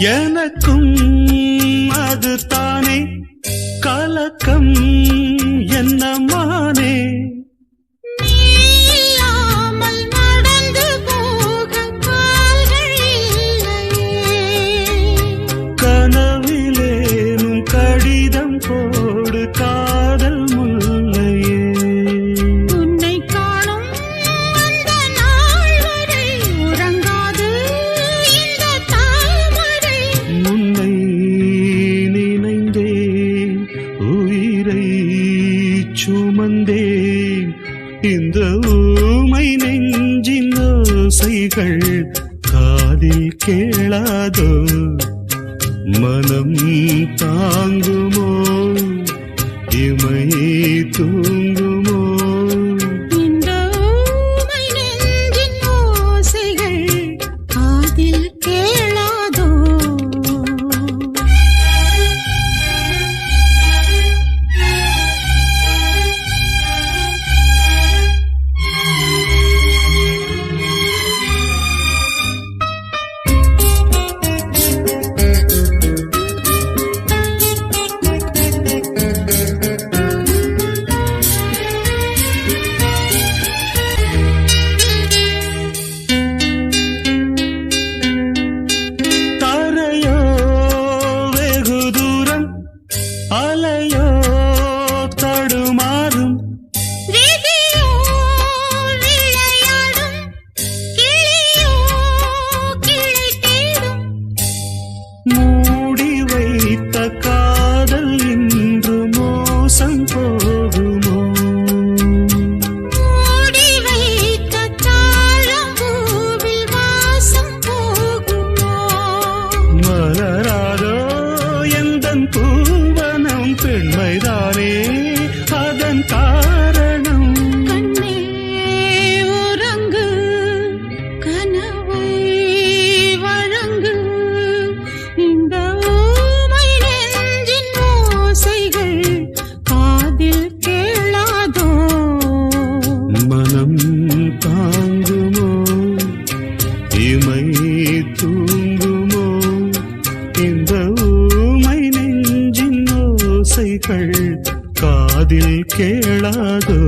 எனக்கும் அது தானே கலக்கம் என்னமானே. கனவிலேனும் கடிதம் போடு கா உயிரை சுமந்தேன். இந்த ஊமை நெஞ்சின் ஓசைகள் காதில் கேளாதோ? மனம் தாங்குமோ? இமையை தூ Mm. ஓசைகள் காதில் கேளாதோ?